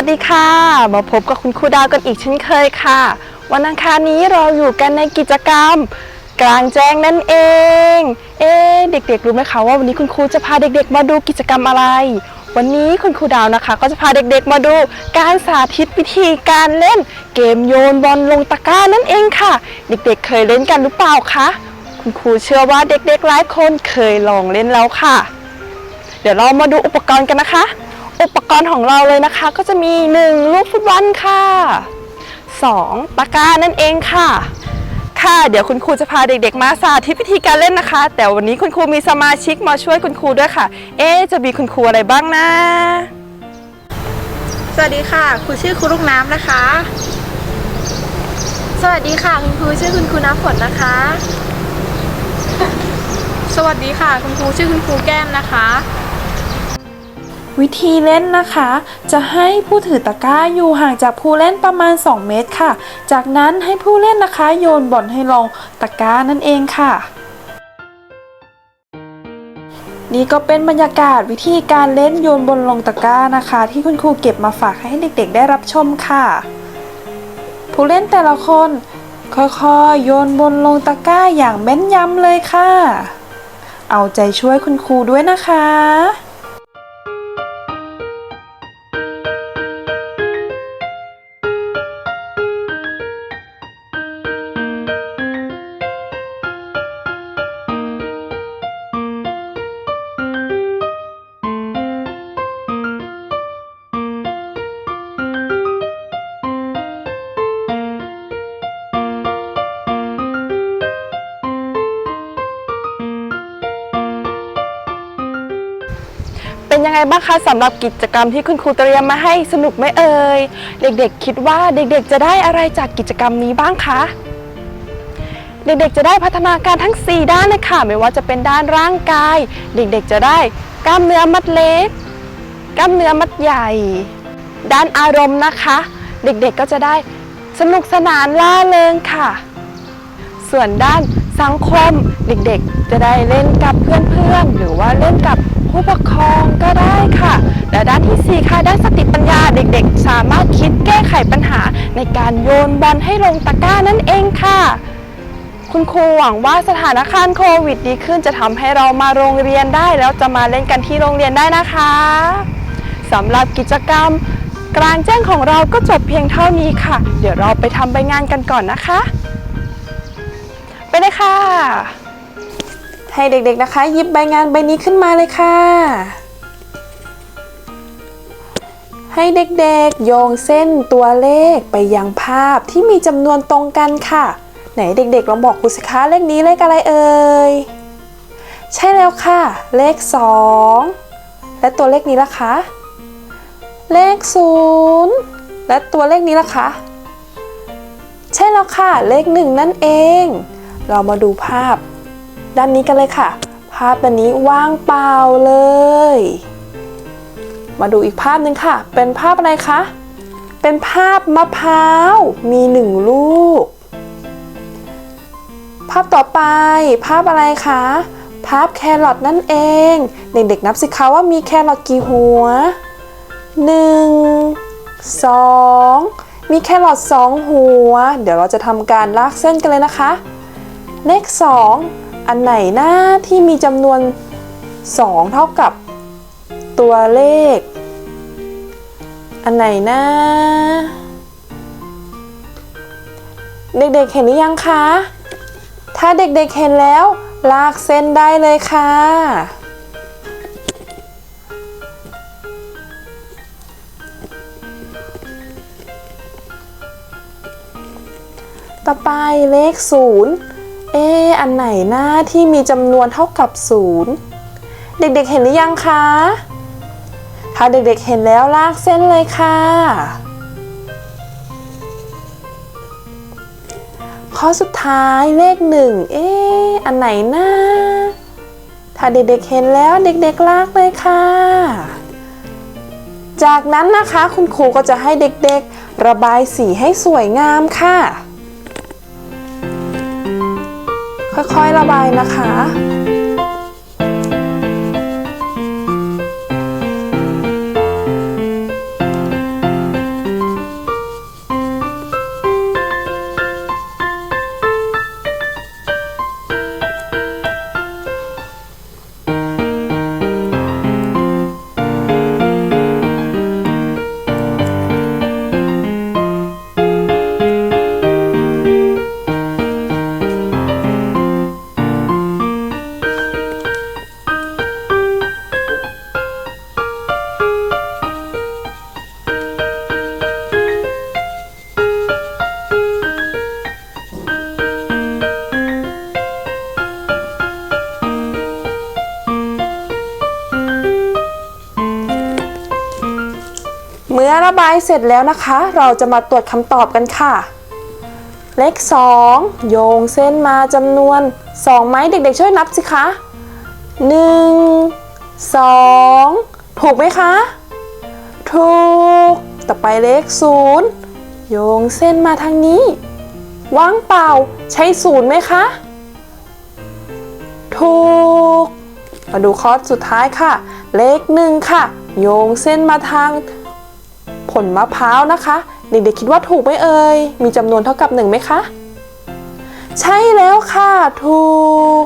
วัสดีค่ะ มาพบกับคุณครูดาวกันอีกเช่นเคยค่ะ วันอังคารนี้เราอยู่กันในกิจกรรม กลางแจ้งนั่นเอง เอ๊เด็กๆรู้ไหมคะว่าวันนี้คุณครูจะพาเด็กๆ มาดูกิจกรรมอะไร วันนี้คุณครูดาวนะคะ ก็จะพาเด็กๆ มาดูการสาธิตวิธีการเล่น เกมโยนบอลลงตะกร้านั่นเองค่ะ เด็กๆ เคยเล่นกันหรือเปล่าคะคุณครูเชื่อว่าเด็กๆหลายคนเคยลองเล่นแล้วค่ะ เดี๋ยวเรามาดูอุปกรณ์กันนะคะ อุปกรณ์ของเราเลยนะคะ ก็จะมี 1 ลูกฟุตบอลค่ะ2ตะกร้านั่นเองค่ะ ค่ะ เดี๋ยวคุณครูจะพาเด็กๆ มาสาธิตวิธีการเล่นนะคะ แต่วันนี้คุณครูมีสมาชิกมาช่วยคุณครูด้วยค่ะ เอ๊จะมีคุณครูอะไรบ้างนะ สวัสดีค่ะครูชื่อครูลูกน้ำนะคะ สวัสดีค่ะคุณครูชื่อคุณครูน้ำฝนนะคะ สวัสดีค่ะ คุณครูชื่อคุณครูแก้มนะคะ วิธีเล่นนะคะ จะให้ผู้ถือตะกร้าอยู่ห่างจากผู้เล่นประมาณ 2 เมตรค่ะ จากนั้นให้ผู้เล่นนะคะ โยนบอลให้ลงตะกร้านั่นเองค่ะ นี่ก็เป็นบรรยากาศวิธีการเล่นโยนบอลลงตะกร้านะคะ ที่คุณครูเก็บมาฝากให้เด็กๆ ได้รับชมค่ะ ผู้เล่นแต่ละคนค่อยๆ โยนบอลลงตะกร้าอย่างแม่นยำเลยค่ะ เอาใจช่วยคุณครูด้วยนะคะ เป็นยังไงบ้างคะสำหรับกิจกรรมที่คุณครูเตรียมมาให้สนุกไหมเอ่ยเด็กๆ คิดว่าเด็กๆ จะได้อะไรจากกิจกรรมนี้บ้างคะเด็กๆ จะได้พัฒนาการทั้ง 4 ด้านเลยค่ะไม่ว่าจะเป็นด้านร่างกาย เด็กๆ จะได้กล้ามเนื้อมัดเล็ก กล้ามเนื้อมัดใหญ่ ด้านอารมณ์นะคะ เด็กๆ ก็จะได้สนุกสนานล่าเริงค่ะ ส่วนด้านสังคมเด็กๆ จะได้เล่นกับเพื่อนๆ หรือว่าเล่นกับ ผู้ปกครองก็ได้ค่ะ และด้านที่ 4 ค่ะ ด้านสติปัญญาเด็กๆ สามารถคิดแก้ไขปัญหาในการโยนบอลให้ลงตะกร้านั่นเองค่ะ คุณครูหวังว่าสถานการณ์โควิดดีขึ้นจะทำให้เรามาโรงเรียนได้ แล้วจะมาเล่นกันที่โรงเรียนได้นะคะสำหรับกิจกรรมกลางแจ้งของเราก็จบเพียงเท่านี้ค่ะ เดี๋ยวเราไปทำใบงานกันก่อนนะคะ ไปเลยค่ะ ให้เด็กๆนะคะหยิบใบงานใบนี้ขึ้นมาเลยค่ะ ให้เด็กๆโยงเส้นตัวเลขไปยังภาพที่มีจำนวนตรงกันค่ะ ไหนเด็กๆลองบอกครูสิคะเลขนี้เลขอะไรเอ่ย ใช่แล้วค่ะ เลข 2 และตัวเลขนี้ล่ะคะเลข 0 และตัวเลขนี้ล่ะคะใช่แล้วค่ะ เลข 1 นั่นเอง เรามาดูภาพ ด้านนี้กันเลยค่ะ ภาพด้านนี้ว่างเปล่าเลย มาดูอีกภาพหนึ่งค่ะ เป็นภาพอะไรคะ เป็นภาพมะพร้าวมีหนึ่งลูก ภาพต่อไปภาพอะไรคะ ภาพแครอทนั่นเอง เด็กๆนับสิคะว่ามีแครอทกี่หัว1 2มีแครอท2หัว เดี๋ยวเราจะทำการลากเส้นกันเลยนะคะ เลข2อั อันไหนหน้าที่มีจำนวน 2 เท่ากับตัวเลข อันไหนหน้าเด็กๆเห็นหรือยังคะ ถ้าเด็กๆเห็นแล้ว ลากเส้นได้เลยค่ะ ต่อไปเลข0 เอ๊อันไหนหน้าที่มีจำนวนเท่ากับ0เด็กๆเห็นหรือยังคะ ถ้าเด็กๆเห็นแล้วลากเส้นเลยค่ะ ข้อสุดท้ายเลข1เอ๊อันไหนหน้า ถ้าเด็กๆเห็นแล้วเด็กๆลากเลยค่ะ จากนั้นนะคะคุณครูก็จะให้เด็กๆระบายสีให้สวยงามค่ะ ค่อยๆระบายนะคะ ระบายเสร็จแล้วนะคะ เราจะมาตรวจคำตอบกันค่ะ เลข 2 โยงเส้นมาจำนวน 2 ไหมเด็กๆ ช่วยนับสิคะ 1 2 ถูกไหมคะ ถูก ต่อไปเลข 0 โยงเส้นมาทางนี้ ว่างเปล่าใช้ศูนย์ไหมคะ ถูก มาดูข้อสุดท้ายค่ะ เลขหนึ่งค่ะ โยงเส้นมาทาง ผลมะพร้าวนะคะ เด็กๆคิดว่าถูกไหมเอ่ย มีจำนวนเท่ากับหนึ่งไหมคะ ใช่แล้วค่ะถูก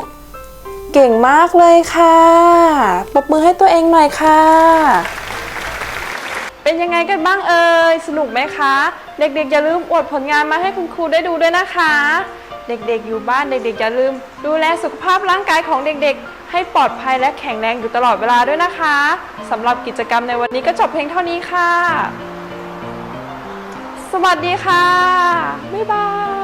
เก่งมากเลยค่ะปรบมือให้ตัวเองหน่อยค่ะ เป็นยังไงกันบ้างเอ่ย สนุกไหมคะ เด็กๆอย่าลืมอวดผลงานมาให้คุณครูได้ดูด้วยนะคะ เด็กๆอยู่บ้านเด็กๆอย่าลืม ดูแลสุขภาพร่างกายของเด็กๆให้ปลอดภัยและแข็งแรงอยู่ตลอดเวลาด้วยนะคะ สำหรับกิจกรรมในวันนี้ก็จบเพียงเท่านี้ค่ะ สวัสดีค่ะ บ๊ายบาย